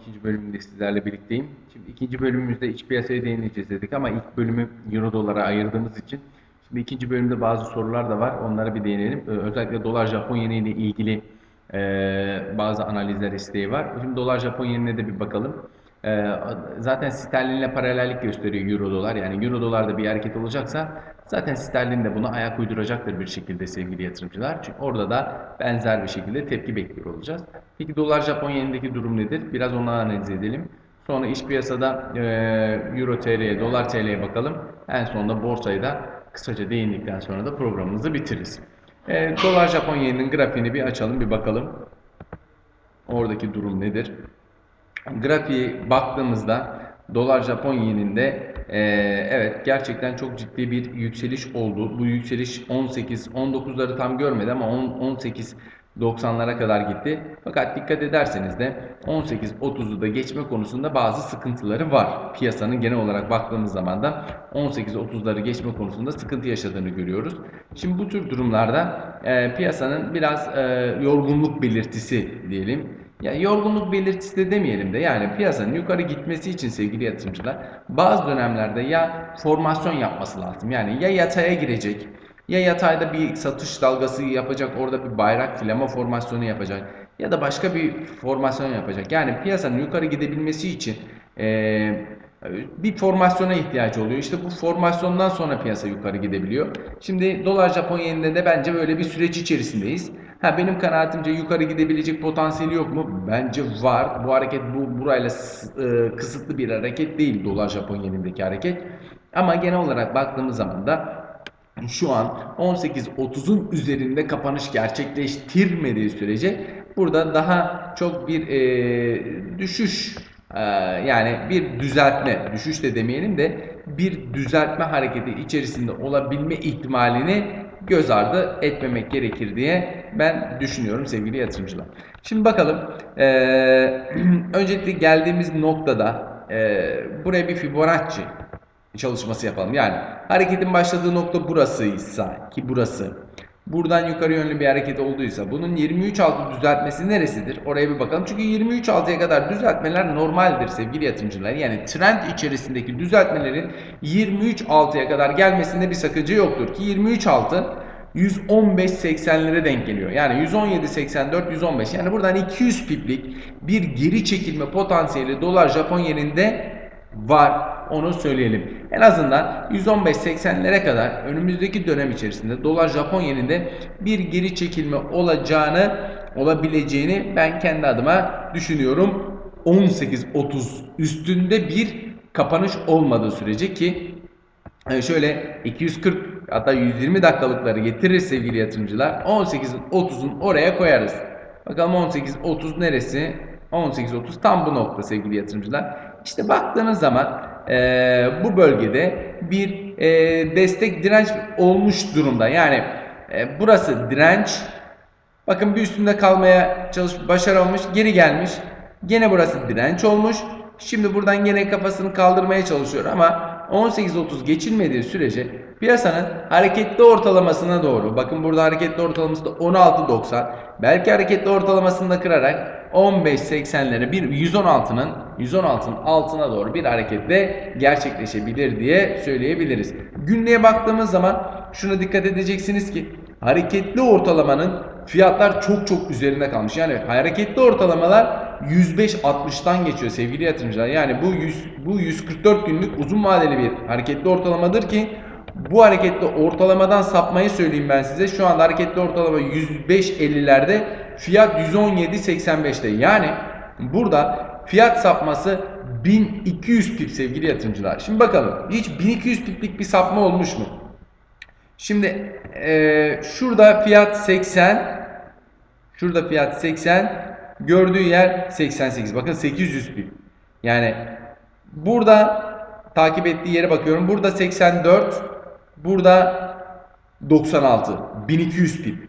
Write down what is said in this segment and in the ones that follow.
ikinci bölümünde sizlerle birlikteyim. Şimdi ikinci bölümümüzde iç piyasaya değineceğiz dedik ama ilk bölümü euro dolara ayırdığımız için şimdi ikinci bölümde bazı sorular da var. Onlara bir değinelim. Özellikle dolar Japon yeni ile ilgili bazı analizler isteği var. Şimdi dolar Japon yenine de bir bakalım. Ee, zaten sterlinle paralellik gösteriyor euro dolar. Yani euro dolarda bir hareket olacaksa zaten sterlin de buna ayak uyduracaktır bir şekilde sevgili yatırımcılar. Çünkü orada da benzer bir şekilde tepki bekliyor olacağız. Peki dolar Japon yenindeki durum nedir? Biraz onu analiz edelim. Sonra iş piyasada e, euro TL'ye, dolar TL'ye bakalım. En sonunda borsayı da kısaca değindikten sonra da programımızı bitiririz. E, dolar Japon yeninin grafiğini bir açalım bir bakalım. Oradaki durum nedir? Grafiğe baktığımızda dolar Japon yeninde e, evet gerçekten çok ciddi bir yükseliş oldu. Bu yükseliş 18 19'ları tam görmedi ama 10 18 90'lara kadar gitti. Fakat dikkat ederseniz de 18-30'u da geçme konusunda bazı sıkıntıları var. Piyasanın genel olarak baktığımız zaman da 18-30'ları geçme konusunda sıkıntı yaşadığını görüyoruz. Şimdi bu tür durumlarda e, piyasanın biraz e, yorgunluk belirtisi diyelim. Ya yorgunluk belirtisi de demeyelim de yani piyasanın yukarı gitmesi için sevgili yatırımcılar bazı dönemlerde ya formasyon yapması lazım. Yani ya yataya girecek ya yatayda bir satış dalgası yapacak orada bir bayrak flama formasyonu yapacak ya da başka bir formasyon yapacak. Yani piyasanın yukarı gidebilmesi için eee bir formasyona ihtiyacı oluyor. İşte bu formasyondan sonra piyasa yukarı gidebiliyor. Şimdi dolar Japon yeninde de bence böyle bir süreç içerisindeyiz. Ha benim kanaatimce yukarı gidebilecek potansiyeli yok mu? Bence var. Bu hareket bu burayla e, kısıtlı bir hareket değil dolar Japon yenindeki hareket. Ama genel olarak baktığımız zaman da şu an 18.30'un üzerinde kapanış gerçekleştirmediği sürece burada daha çok bir e, düşüş e, yani bir düzeltme düşüş de demeyelim de bir düzeltme hareketi içerisinde olabilme ihtimalini göz ardı etmemek gerekir diye ben düşünüyorum sevgili yatırımcılar. Şimdi bakalım e, öncelikle geldiğimiz noktada e, buraya bir Fibonacci çalışması yapalım. Yani hareketin başladığı nokta burasıysa ki burası buradan yukarı yönlü bir hareket olduysa bunun 23 altı düzeltmesi neresidir? Oraya bir bakalım. Çünkü 23 altıya kadar düzeltmeler normaldir sevgili yatırımcılar. Yani trend içerisindeki düzeltmelerin 23 altıya kadar gelmesinde bir sakınca yoktur ki 23 altı 115.80'lere denk geliyor. Yani 117.84 115 yani buradan 200 piplik bir geri çekilme potansiyeli dolar Japon yerinde var. Onu söyleyelim. En azından 115.80'lere kadar önümüzdeki dönem içerisinde dolar Japon yeninde bir geri çekilme olacağını olabileceğini ben kendi adıma düşünüyorum. 18.30 üstünde bir kapanış olmadığı sürece ki e, şöyle 240 hatta 120 dakikalıkları getirir sevgili yatırımcılar. 18'in 30'un oraya koyarız. Bakalım 18.30 neresi? 18.30 tam bu nokta sevgili yatırımcılar. İşte baktığınız zaman e, bu bölgede bir e, destek direnç olmuş durumda. Yani e, burası direnç. Bakın bir üstünde kalmaya çalış başaramamış, geri gelmiş. Gene burası direnç olmuş. Şimdi buradan gene kafasını kaldırmaya çalışıyor ama 18.30 geçilmediği sürece piyasanın hareketli ortalamasına doğru bakın burada hareketli ortalaması da 16.90 belki hareketli ortalamasını da kırarak 15.80'lere bir 116'nın 116'nın altına doğru bir hareketle gerçekleşebilir diye söyleyebiliriz. Günlüğe baktığımız zaman şuna dikkat edeceksiniz ki hareketli ortalamanın fiyatlar çok çok üzerinde kalmış. Yani hareketli ortalamalar 105-60'tan geçiyor sevgili yatırımcılar. Yani bu 100, bu 144 günlük uzun vadeli bir hareketli ortalamadır ki bu hareketli ortalamadan sapmayı söyleyeyim ben size. Şu anda hareketli ortalama 105.50'lerde fiyat 117.85'te. Yani burada fiyat sapması 1200 pip sevgili yatırımcılar. Şimdi bakalım hiç 1200 piplik bir sapma olmuş mu? Şimdi e, şurada fiyat 80 şurada fiyat 80 gördüğü yer 88 bakın 800 pip. Yani burada takip ettiği yere bakıyorum. Burada 84 burada 96 1200 pip.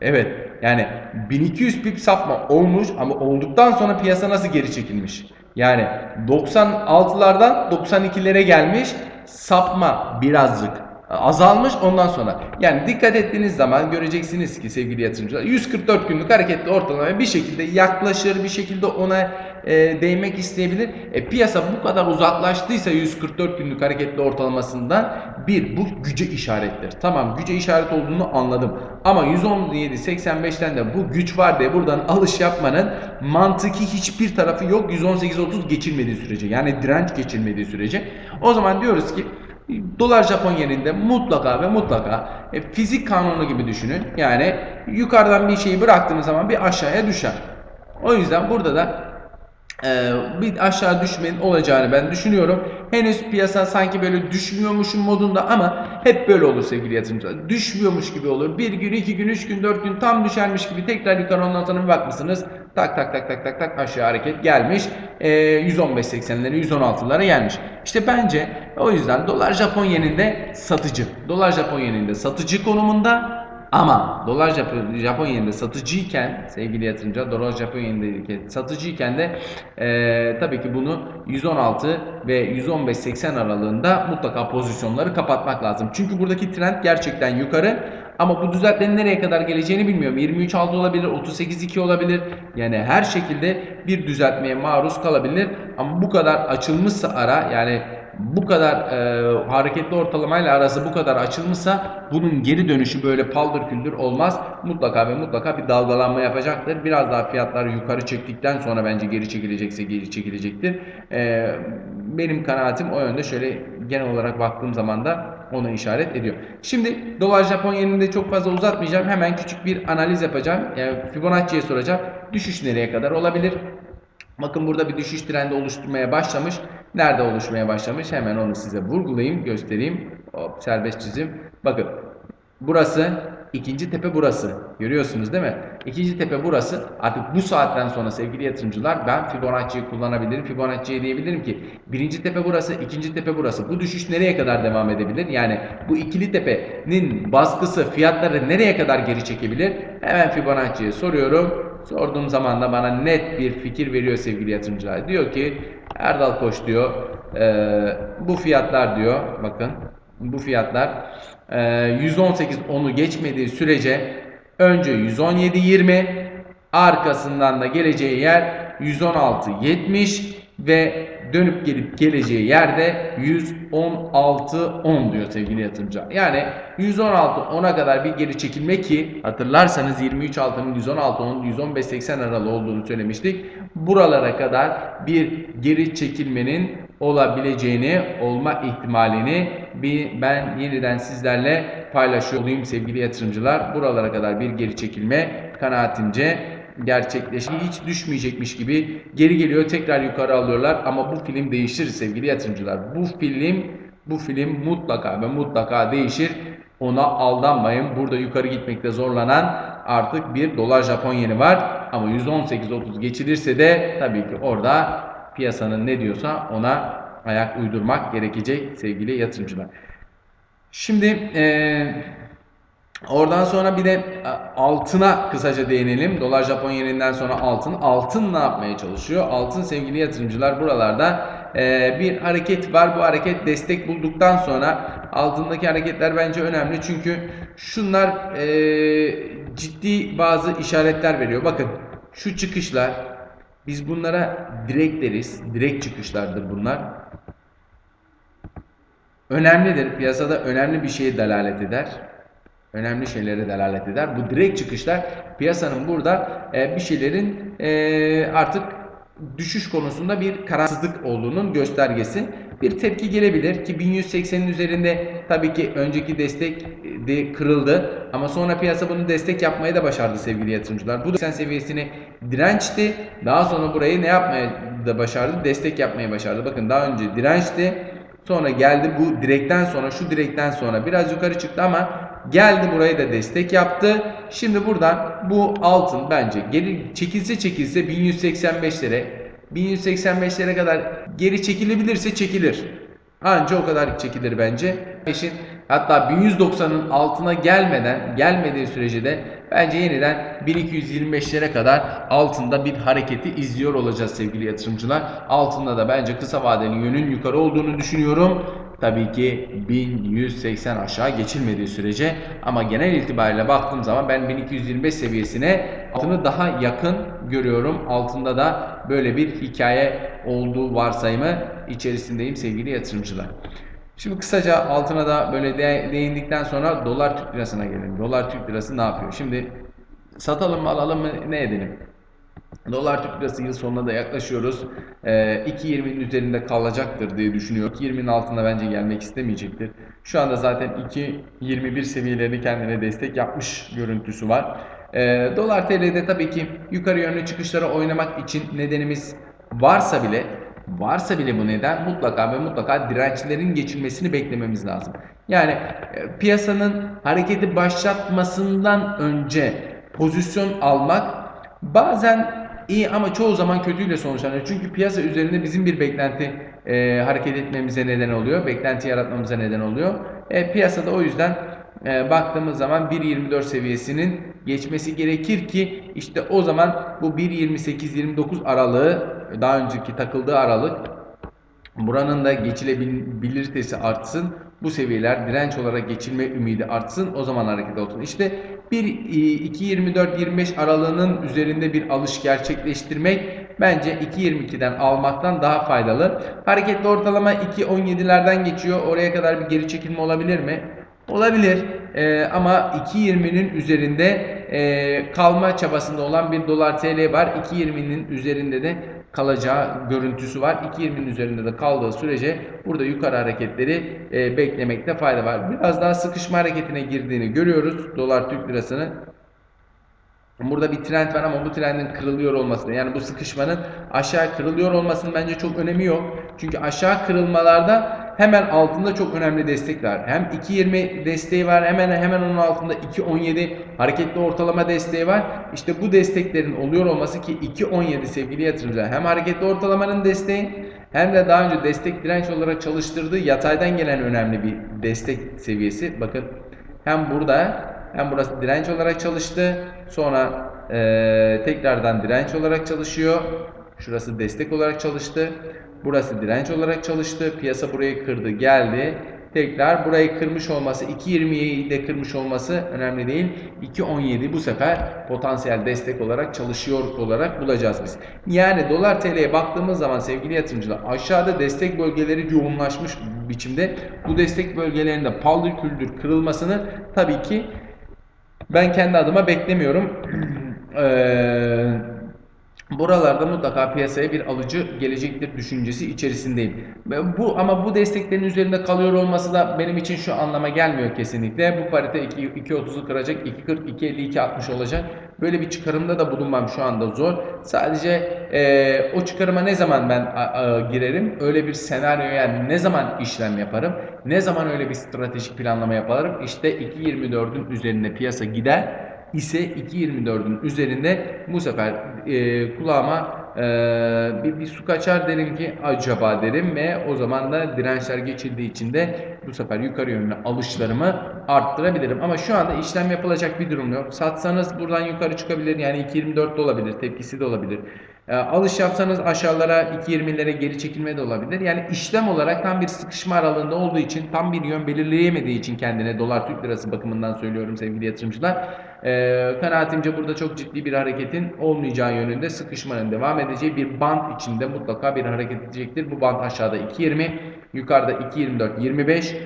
Evet yani 1200 pip sapma olmuş ama olduktan sonra piyasa nasıl geri çekilmiş? Yani 96'lardan 92'lere gelmiş sapma birazcık azalmış ondan sonra. Yani dikkat ettiğiniz zaman göreceksiniz ki sevgili yatırımcılar 144 günlük hareketli ortalama bir şekilde yaklaşır bir şekilde ona e, değinmek isteyebilir. E, piyasa bu kadar uzaklaştıysa 144 günlük hareketli ortalamasından bir bu güce işarettir. Tamam güce işaret olduğunu anladım. Ama 117.85'ten de bu güç var diye buradan alış yapmanın mantıki hiçbir tarafı yok 118.30 geçilmediği sürece. Yani direnç geçilmediği sürece. O zaman diyoruz ki Dolar Japon yeninde mutlaka ve mutlaka e, fizik kanunu gibi düşünün. Yani yukarıdan bir şeyi bıraktığınız zaman bir aşağıya düşer. O yüzden burada da e, bir aşağı düşmenin olacağını ben düşünüyorum. Henüz piyasa sanki böyle düşmüyormuşum modunda ama hep böyle olur sevgili yatırımcılar. Düşmüyormuş gibi olur. Bir gün, iki gün, üç gün, dört gün tam düşermiş gibi tekrar yukarı ondan sonra bir bakmışsınız. Tak tak tak tak tak tak aşağı hareket gelmiş. E, 115.80'lere 116'lara gelmiş. İşte bence o yüzden dolar Japon yeninde satıcı. Dolar Japon yeninde satıcı konumunda ama dolar Japon, Japon satıcıyken sevgili yatırımcılar dolar Japon yeninde satıcıyken de e, tabii ki bunu 116 ve 115.80 aralığında mutlaka pozisyonları kapatmak lazım. Çünkü buradaki trend gerçekten yukarı ama bu düzeltmenin nereye kadar geleceğini bilmiyorum. 23.6 olabilir, 38.2 olabilir. Yani her şekilde bir düzeltmeye maruz kalabilir. Ama bu kadar açılmışsa ara yani bu kadar e, hareketli ortalamayla arası bu kadar açılmışsa bunun geri dönüşü böyle paldır küldür olmaz. Mutlaka ve mutlaka bir dalgalanma yapacaktır. Biraz daha fiyatlar yukarı çektikten sonra bence geri çekilecekse geri çekilecektir. E, benim kanaatim o yönde. Şöyle genel olarak baktığım zaman da ona işaret ediyor. Şimdi dolar Japon yeninde çok fazla uzatmayacağım. Hemen küçük bir analiz yapacağım. Yani Fibonacci'ye soracağım. Düşüş nereye kadar olabilir? Bakın burada bir düşüş trendi oluşturmaya başlamış. Nerede oluşmaya başlamış? Hemen onu size vurgulayayım, göstereyim. Hop, serbest çizim. Bakın burası ikinci tepe burası. Görüyorsunuz değil mi? İkinci tepe burası. Artık bu saatten sonra sevgili yatırımcılar ben Fibonacci'yi kullanabilirim. Fibonacci'ye diyebilirim ki birinci tepe burası, ikinci tepe burası. Bu düşüş nereye kadar devam edebilir? Yani bu ikili tepenin baskısı fiyatları nereye kadar geri çekebilir? Hemen Fibonacci'ye soruyorum. Sorduğum zaman da bana net bir fikir veriyor sevgili yatırımcılar. Diyor ki Erdal Koç diyor e, bu fiyatlar diyor bakın bu fiyatlar e, 118.10'u geçmediği sürece önce 117.20 arkasından da geleceği yer 116.70 ve dönüp gelip geleceği yerde 116.10 diyor sevgili yatırımcılar. Yani 116.10'a kadar bir geri çekilme ki hatırlarsanız 23.6'nın 116.10 115.80 aralığı olduğunu söylemiştik. Buralara kadar bir geri çekilmenin olabileceğini, olma ihtimalini bir ben yeniden sizlerle paylaşıyor olayım sevgili yatırımcılar. Buralara kadar bir geri çekilme kanaatimce gerçekleşti. Hiç düşmeyecekmiş gibi geri geliyor tekrar yukarı alıyorlar ama bu film değişir sevgili yatırımcılar. Bu film bu film mutlaka ve mutlaka değişir. Ona aldanmayın. Burada yukarı gitmekte zorlanan artık bir dolar Japon yeni var. Ama 118.30 geçilirse de tabii ki orada piyasanın ne diyorsa ona ayak uydurmak gerekecek sevgili yatırımcılar. Şimdi eee Oradan sonra bir de e, altına kısaca değinelim. Dolar Japon yeninden sonra altın. Altın ne yapmaya çalışıyor? Altın sevgili yatırımcılar buralarda e, bir hareket var. Bu hareket destek bulduktan sonra altındaki hareketler bence önemli. Çünkü şunlar e, ciddi bazı işaretler veriyor. Bakın şu çıkışlar biz bunlara direkt deriz. Direkt çıkışlardır bunlar. Önemlidir. Piyasada önemli bir şeye delalet eder önemli şeylere delalet eder. Bu direkt çıkışlar piyasanın burada e, bir şeylerin e, artık düşüş konusunda bir kararsızlık olduğunun göstergesi. Bir tepki gelebilir ki 1180'in üzerinde tabii ki önceki destek e, de kırıldı ama sonra piyasa bunu destek yapmaya da başardı sevgili yatırımcılar. Bu 80 seviyesini dirençti. Daha sonra burayı ne yapmaya da başardı? Destek yapmaya başardı. Bakın daha önce dirençti. Sonra geldi bu direkten sonra şu direkten sonra biraz yukarı çıktı ama Geldi burayı da destek yaptı. Şimdi buradan bu altın bence geri çekilse çekilse 1185'lere 1185'lere kadar geri çekilebilirse çekilir. Anca o kadar çekilir bence. Peşin hatta 1190'ın altına gelmeden gelmediği sürece de bence yeniden 1225'lere kadar altında bir hareketi izliyor olacağız sevgili yatırımcılar. Altında da bence kısa vadeli yönün yukarı olduğunu düşünüyorum. Tabii ki 1180 aşağı geçilmediği sürece ama genel itibariyle baktığım zaman ben 1225 seviyesine altını daha yakın görüyorum. Altında da böyle bir hikaye olduğu varsayımı içerisindeyim sevgili yatırımcılar. Şimdi kısaca altına da böyle de- değindikten sonra dolar Türk lirasına gelelim. Dolar Türk lirası ne yapıyor? Şimdi satalım mı alalım mı ne edelim? Dolar Türk Lirası yıl sonuna da yaklaşıyoruz. Ee, 2.20'nin üzerinde kalacaktır diye düşünüyorum. 2.20'nin altına bence gelmek istemeyecektir. Şu anda zaten 2.21 seviyelerini kendine destek yapmış görüntüsü var. Ee, Dolar TL'de tabii ki yukarı yönlü çıkışlara oynamak için nedenimiz varsa bile varsa bile bu neden mutlaka ve mutlaka dirençlerin geçilmesini beklememiz lazım. Yani e, piyasanın hareketi başlatmasından önce pozisyon almak bazen iyi ama çoğu zaman kötüyle sonuçlanıyor. Çünkü piyasa üzerinde bizim bir beklenti e, hareket etmemize neden oluyor. Beklenti yaratmamıza neden oluyor. E, piyasada o yüzden e, baktığımız zaman 1.24 seviyesinin geçmesi gerekir ki işte o zaman bu 1.28-29 aralığı daha önceki takıldığı aralık Buranın da geçilebilirtesi artsın. Bu seviyeler direnç olarak geçilme ümidi artsın. O zaman hareket olsun. İşte 1 2.24-25 aralığının üzerinde bir alış gerçekleştirmek bence 2.22'den almaktan daha faydalı. Hareketli ortalama 2.17'lerden geçiyor. Oraya kadar bir geri çekilme olabilir mi? Olabilir Ee, ama 2.20'nin üzerinde e, kalma çabasında olan bir dolar TL var. 2.20'nin üzerinde de kalacağı görüntüsü var. 2.20'nin üzerinde de kaldığı sürece burada yukarı hareketleri e, beklemekte fayda var. Biraz daha sıkışma hareketine girdiğini görüyoruz dolar Türk lirasının. Burada bir trend var ama bu trendin kırılıyor olması yani bu sıkışmanın aşağı kırılıyor olmasının bence çok önemi yok. Çünkü aşağı kırılmalarda hemen altında çok önemli destek var. Hem 2.20 desteği var hemen hemen onun altında 2.17 hareketli ortalama desteği var. İşte bu desteklerin oluyor olması ki 2.17 sevgili yatırımcılar hem hareketli ortalamanın desteği hem de daha önce destek direnç olarak çalıştırdığı yataydan gelen önemli bir destek seviyesi. Bakın hem burada hem burası direnç olarak çalıştı. Sonra e, tekrardan direnç olarak çalışıyor. Şurası destek olarak çalıştı. Burası direnç olarak çalıştı. Piyasa burayı kırdı geldi. Tekrar burayı kırmış olması 2.20'yi de kırmış olması önemli değil. 2.17 bu sefer potansiyel destek olarak çalışıyor olarak bulacağız biz. Yani dolar TL'ye baktığımız zaman sevgili yatırımcılar aşağıda destek bölgeleri yoğunlaşmış biçimde bu destek bölgelerinde paldır küldür kırılmasını tabii ki ben kendi adıma beklemiyorum. Buralarda mutlaka piyasaya bir alıcı gelecektir düşüncesi içerisindeyim. Bu ama bu desteklerin üzerinde kalıyor olması da benim için şu anlama gelmiyor kesinlikle. Bu parite 2.30'u kıracak, 2.40, 2.50, 2.60 olacak. Böyle bir çıkarımda da bulunmam şu anda zor. Sadece e, o çıkarıma ne zaman ben a, girerim? Öyle bir senaryo yani ne zaman işlem yaparım? Ne zaman öyle bir stratejik planlama yaparım? İşte 2.24'ün üzerine piyasa gider ise 2.24'ün üzerinde bu sefer e, kulağıma e, bir, bir su kaçar derim ki acaba derim ve o zaman da dirençler geçildiği için de bu sefer yukarı yönlü alışlarımı arttırabilirim. Ama şu anda işlem yapılacak bir durum yok. Satsanız buradan yukarı çıkabilir yani 2.24 de olabilir tepkisi de olabilir. E, alış yapsanız aşağılara 2.20'lere geri çekilme de olabilir. Yani işlem olarak tam bir sıkışma aralığında olduğu için tam bir yön belirleyemediği için kendine dolar Türk lirası bakımından söylüyorum sevgili yatırımcılar. E, kanaatimce burada çok ciddi bir hareketin olmayacağı yönünde sıkışmanın devam edeceği bir band içinde mutlaka bir hareket edecektir. Bu band aşağıda 2.20 yukarıda 2.24 25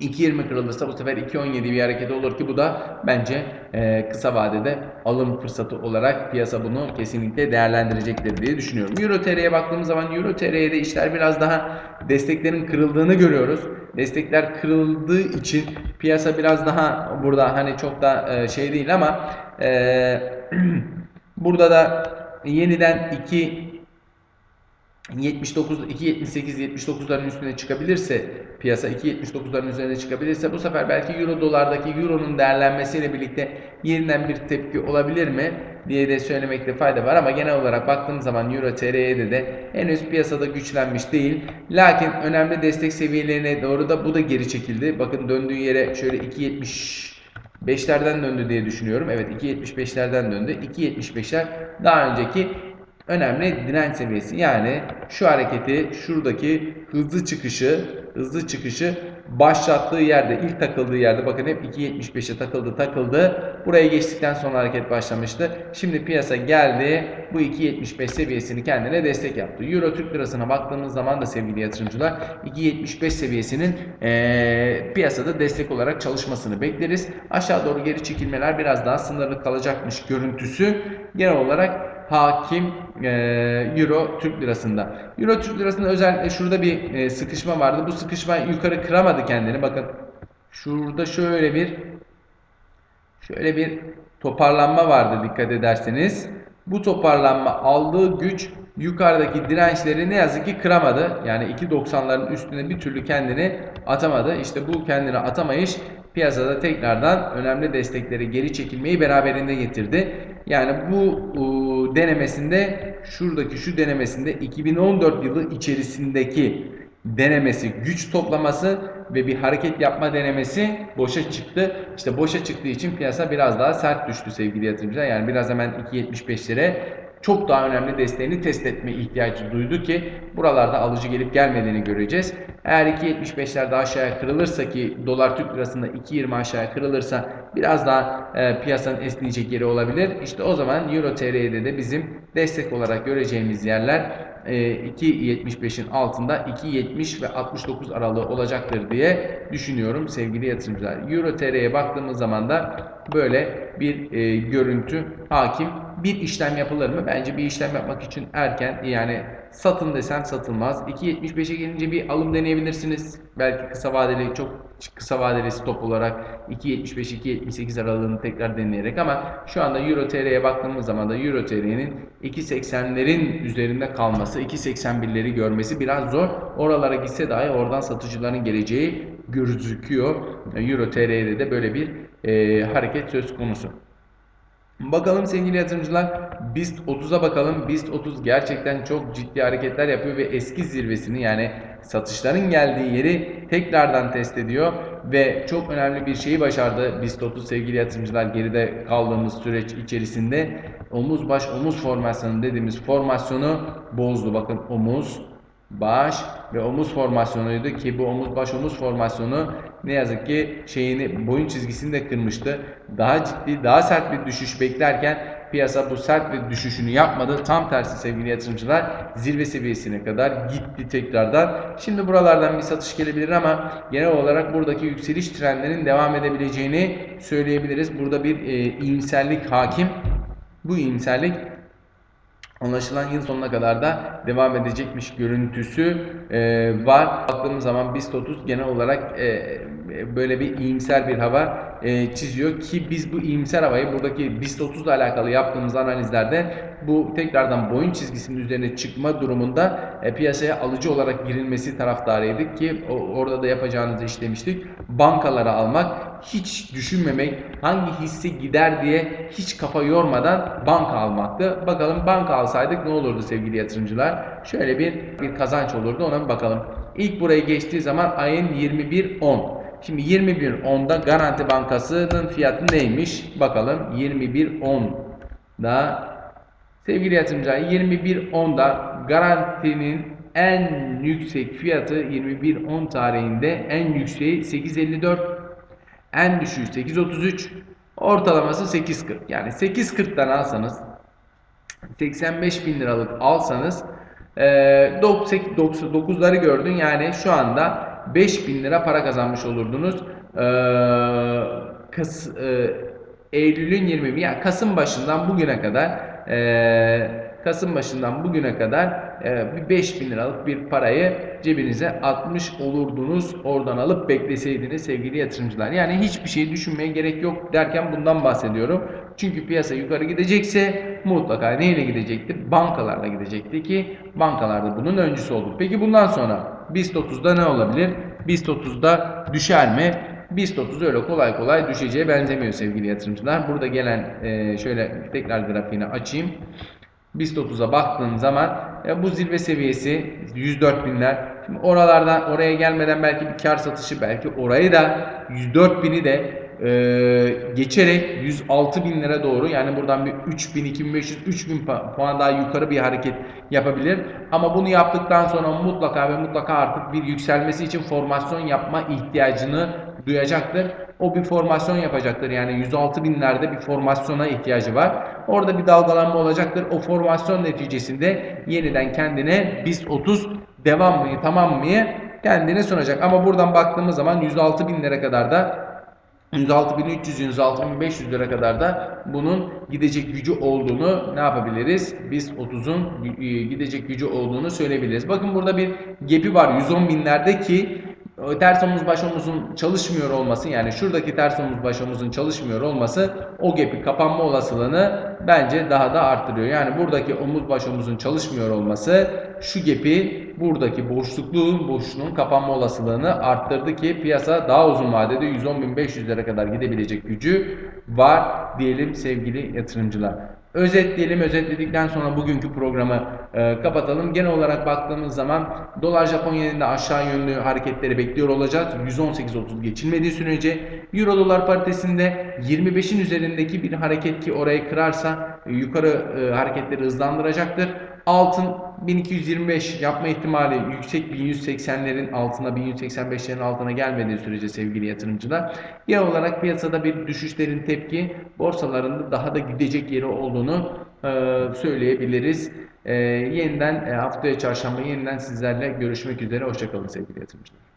2.20 kırılırsa bu sefer 2.17 bir hareket olur ki bu da bence e, kısa vadede alım fırsatı olarak piyasa bunu kesinlikle değerlendirecektir diye düşünüyorum. Euro TL'ye baktığımız zaman Euro TL'de işler biraz daha desteklerin kırıldığını görüyoruz. Destekler kırıldığı için piyasa biraz daha burada hani çok da e, şey değil ama e, burada da yeniden 2 79 2.78 79'ların üstüne çıkabilirse piyasa 2.79'ların üzerine çıkabilirse bu sefer belki euro dolardaki euronun değerlenmesiyle birlikte yeniden bir tepki olabilir mi diye de söylemekte fayda var ama genel olarak baktığım zaman euro TL'ye de henüz piyasada güçlenmiş değil. Lakin önemli destek seviyelerine doğru da bu da geri çekildi. Bakın döndüğü yere şöyle 2.70 5'lerden döndü diye düşünüyorum. Evet 2.75'lerden döndü. 2.75'ler daha önceki önemli direnç seviyesi. Yani şu hareketi şuradaki hızlı çıkışı hızlı çıkışı başlattığı yerde ilk takıldığı yerde bakın hep 2.75'e takıldı takıldı. Buraya geçtikten sonra hareket başlamıştı. Şimdi piyasa geldi bu 2.75 seviyesini kendine destek yaptı. Euro Türk lirasına baktığımız zaman da sevgili yatırımcılar 2.75 seviyesinin ee, piyasada destek olarak çalışmasını bekleriz. Aşağı doğru geri çekilmeler biraz daha sınırlı kalacakmış görüntüsü genel olarak hakim e, Euro Türk lirasında. Euro Türk lirasında özellikle şurada bir e, sıkışma vardı. Bu sıkışma yukarı kıramadı kendini. Bakın şurada şöyle bir şöyle bir toparlanma vardı dikkat ederseniz. Bu toparlanma aldığı güç yukarıdaki dirençleri ne yazık ki kıramadı. Yani 2.90'ların üstüne bir türlü kendini atamadı. İşte bu kendini atamayış piyasada tekrardan önemli destekleri geri çekilmeyi beraberinde getirdi. Yani bu e, denemesinde şuradaki şu denemesinde 2014 yılı içerisindeki denemesi güç toplaması ve bir hareket yapma denemesi boşa çıktı. İşte boşa çıktığı için piyasa biraz daha sert düştü sevgili yatırımcılar. Yani biraz hemen 2.75'lere çok daha önemli desteğini test etme ihtiyacı duydu ki buralarda alıcı gelip gelmediğini göreceğiz. Eğer 2.75'lerde aşağıya kırılırsa ki dolar Türk lirasında 2.20 aşağıya kırılırsa biraz daha e, piyasanın esneyecek yeri olabilir. İşte o zaman Euro TL'de de bizim destek olarak göreceğimiz yerler 2.75'in e, altında 2.70 ve 69 aralığı olacaktır diye düşünüyorum sevgili yatırımcılar. Euro TL'ye baktığımız zaman da böyle bir e, görüntü hakim. Bir işlem yapılır mı? Bence bir işlem yapmak için erken yani satın desem satılmaz. 2.75'e gelince bir alım deneyebilirsiniz. Belki kısa vadeli çok kısa vadeli stop olarak 2.75-2.78 aralığını tekrar deneyerek ama şu anda Euro TL'ye baktığımız zaman da Euro TL'nin 2.80'lerin üzerinde kalması, 2.81'leri görmesi biraz zor. Oralara gitse dahi oradan satıcıların geleceği gözüküyor. Euro TL'de de böyle bir e, hareket söz konusu. Bakalım sevgili yatırımcılar BIST 30'a bakalım. BIST 30 gerçekten çok ciddi hareketler yapıyor ve eski zirvesini yani satışların geldiği yeri tekrardan test ediyor ve çok önemli bir şeyi başardı BIST 30 sevgili yatırımcılar geride kaldığımız süreç içerisinde omuz baş omuz formasyonu dediğimiz formasyonu bozdu. Bakın omuz baş ve omuz formasyonuydu ki bu omuz baş omuz formasyonu ne yazık ki şeyini boyun çizgisini de kırmıştı. Daha ciddi, daha sert bir düşüş beklerken piyasa bu sert bir düşüşünü yapmadı. Tam tersi sevgili yatırımcılar zirve seviyesine kadar gitti tekrardan. Şimdi buralardan bir satış gelebilir ama genel olarak buradaki yükseliş trendlerinin devam edebileceğini söyleyebiliriz. Burada bir e, iyimserlik hakim. Bu iyimserlik Anlaşılan yıl sonuna kadar da devam edecekmiş görüntüsü e, var. Baktığımız zaman BIST 30 genel olarak e, böyle bir iyimser bir hava e, çiziyor ki biz bu iyimser havayı buradaki BIST 30 ile alakalı yaptığımız analizlerde bu tekrardan boyun çizgisinin üzerine çıkma durumunda e, piyasaya alıcı olarak girilmesi taraftarıydık ki o, orada da yapacağınızı işlemiştik. Bankalara almak, hiç düşünmemek, hangi hisse gider diye hiç kafa yormadan banka almaktı. Bakalım banka alsaydık ne olurdu sevgili yatırımcılar? Şöyle bir bir kazanç olurdu ona bir bakalım. İlk burayı geçtiği zaman ayın 21.10 Şimdi 21.10'da Garanti Bankası'nın fiyatı neymiş? Bakalım 21.10'da sevgili yatırımcılar 21.10'da Garanti'nin en yüksek fiyatı 21.10 tarihinde en yükseği 8.54 en düşüğü 8.33 ortalaması 8.40 yani 8.40'dan alsanız 85 bin liralık alsanız 9'ları gördün yani şu anda 5000 lira para kazanmış olurdunuz. Kas, Eylül'ün 20 yani Kasım başından bugüne kadar e, Kasım başından bugüne kadar e, bir 5000 liralık bir parayı cebinize atmış olurdunuz. Oradan alıp bekleseydiniz sevgili yatırımcılar. Yani hiçbir şey düşünmeye gerek yok derken bundan bahsediyorum. Çünkü piyasa yukarı gidecekse mutlaka neyle gidecekti? Bankalarla gidecekti ki bankalarda bunun öncüsü oldu. Peki bundan sonra BIST 30'da ne olabilir? BIST 30'da düşer mi? BIST 30 öyle kolay kolay düşeceğe benzemiyor sevgili yatırımcılar. Burada gelen e, şöyle tekrar grafiğini açayım. BIST 30'a baktığım zaman e, bu zirve seviyesi 104 binler. Şimdi oralardan oraya gelmeden belki bir kar satışı belki orayı da 104 bini de e, geçerek 106 bin lira doğru yani buradan bir 3000, 2500, 3000 pa- puan daha yukarı bir hareket yapabilir. Ama bunu yaptıktan sonra mutlaka ve mutlaka artık bir yükselmesi için formasyon yapma ihtiyacını duyacaktır. O bir formasyon yapacaktır. Yani 106 binlerde bir formasyona ihtiyacı var. Orada bir dalgalanma olacaktır. O formasyon neticesinde yeniden kendine BIST 30 devam mı tamam mı kendine sunacak. Ama buradan baktığımız zaman 106 binlere kadar da 106.300, 106.500 lira kadar da bunun gidecek gücü olduğunu ne yapabiliriz? Biz 30'un gidecek gücü olduğunu söyleyebiliriz. Bakın burada bir gepi var 110 binlerde ki ters omuz baş omuzun çalışmıyor olması yani şuradaki ters omuz baş omuzun çalışmıyor olması o gap'i kapanma olasılığını bence daha da arttırıyor. Yani buradaki omuz baş omuzun çalışmıyor olması şu gap'i buradaki boşlukluğun boşluğun kapanma olasılığını arttırdı ki piyasa daha uzun vadede 110.500'lere kadar gidebilecek gücü var diyelim sevgili yatırımcılar. Özetleyelim. Özetledikten sonra bugünkü programı e, kapatalım. Genel olarak baktığımız zaman dolar Japon yeninde aşağı yönlü hareketleri bekliyor olacağız. 118.30 geçilmediği sürece Euro dolar paritesinde 25'in üzerindeki bir hareket ki orayı kırarsa e, yukarı e, hareketleri hızlandıracaktır. Altın 1225 yapma ihtimali yüksek 1180'lerin altına 1185'lerin altına gelmediği sürece sevgili yatırımcılar. Genel olarak piyasada bir düşüşlerin tepki borsalarında daha da gidecek yeri olduğunu e, söyleyebiliriz. E, yeniden e, haftaya çarşamba yeniden sizlerle görüşmek üzere. Hoşçakalın sevgili yatırımcılar.